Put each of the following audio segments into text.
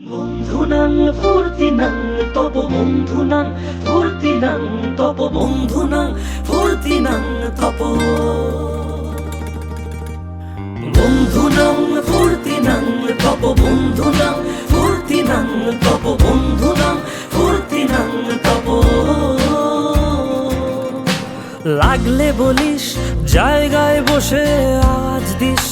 বন্ধুনাং ফুর্তিনাং তব বন্ধুনাং তব বন্ধুনাং ফুর্তিনাং তব। বন্ধুনাং ফুর্তিনাং তব। লাগলে বলিস, জায়গায় বসে আজ দিস।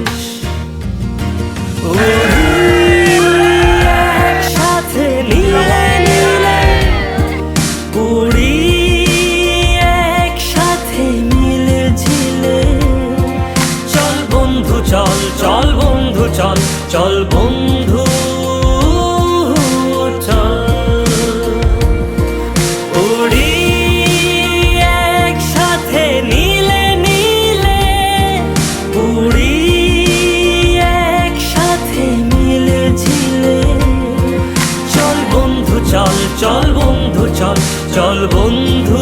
বন্ধু চল চল বন্ধু।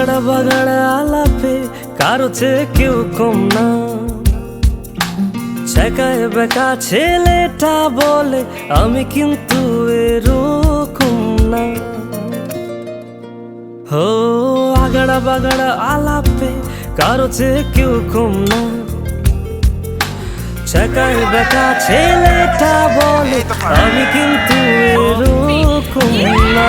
আগাড়া বাগাড়া আলাপে কারও চেয়ে কেউ কম না। ছেকায় বেকা ছেলেটা বলে, আমি কিন্তু এরকম না। হো, আগাড়া, বাগাড়া আলাপে কারও চেয়ে কেউ কম না। ছেকায় বেকা ছেলেটা বলে, আমি কিন্তু এরকম না।